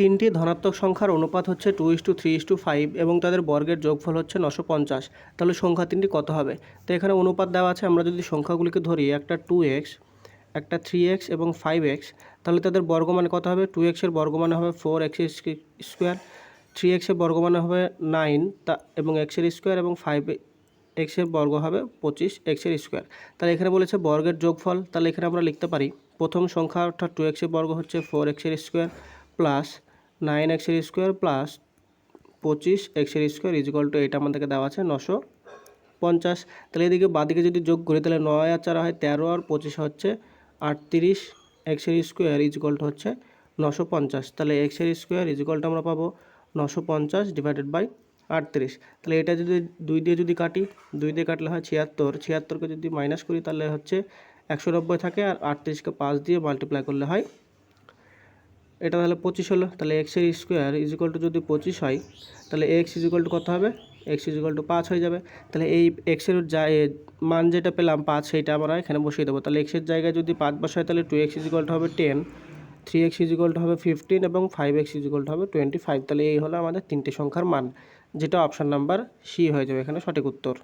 তিনটি ধনাত্মক সংখ্যার অনুপাত হচ্ছে two is to three is to five এবং তাদের বর্গের যোগফল হচ্ছে নশো পঞ্চাশ। তাহলে সংখ্যা তিনটি কত হবে? তো এখানে অনুপাত দেওয়া আছে, আমরা যদি সংখ্যাগুলিকে ধরি, একটা টু এক্স একটা থ্রি এক্স এবং ফাইভ এক্স তাহলে তাদের বর্গমান কত হবে? টু এক্সের বর্গমান হবে ফোর এক্স স্কোয়ার থ্রি এক্সের বর্গমান হবে নাইন তা এবং এক্সের স্কোয়ার এবং ফাইভ এক্সের বর্গ হবে পঁচিশ এক্সের স্কোয়ার তাহলে এখানে বলেছে বর্গের যোগফল, তাহলে এখানে আমরা লিখতে পারি, প্রথম সংখ্যা অর্থাৎ টু এক্সের বর্গ হচ্ছে ফোর এক্সের স্কোয়ার প্লাস নাইন এক্সের স্কোয়ার প্লাস পঁচিশ এক্সের স্কোয়ার ইজিকল টু এটা আমাদেরকে দেওয়া আছে নশো পঞ্চাশ। তাহলে এদিকে বাদিকে যদি যোগ করি, তাহলে নয় আর চার হয় তেরো আর পঁচিশ হচ্ছে আটত্রিশ। এক্সের স্কোয়ার ইজিকলটা হচ্ছে নশো পঞ্চাশ। তাহলে এক্সের স্কোয়ার ইজিকলটা আমরা পাবো নশো পঞ্চাশ ডিভাইডেড বাই আটত্রিশ। তাহলে এটা যদি দুই দিয়ে যদি কাটি, দুই দিয়ে কাটলে হয় ছিয়াত্তর। ছিয়াত্তরকে যদি মাইনাস করি, তাহলে হচ্ছে একশো নব্বই থাকে আর আটত্রিশকে পাঁচ দিয়ে মাল্টিপ্লাই করলে হয় এটা তাহলে পঁচিশ হলো, তাহলে এক্সের স্কোয়ার ইজিকল টু যদি পঁচিশ হয়, তাহলে এক্স ইজিকল টু কত হবে? এক্স ইজিকল টু পাঁচ হয়ে যাবে। তাহলে এই এক্সের যা মান যেটা পেলাম পাঁচ, সেইটা আমরা এখানে বসিয়ে দেবো। তাহলে এক্সের জায়গায় যদি পাঁচ বসায় তাহলে টু এক্স ইজিকল টু হবে ten three x equal to হবে ফিফটিন এবং ফাইভ এক্স ইজিকল টু হবে টোয়েন্টি ফাইভ তাহলে এই হলো আমাদের তিনটে সংখ্যার মান, যেটা অপশান নাম্বার সি হয়ে যাবে এখানে সঠিক উত্তর।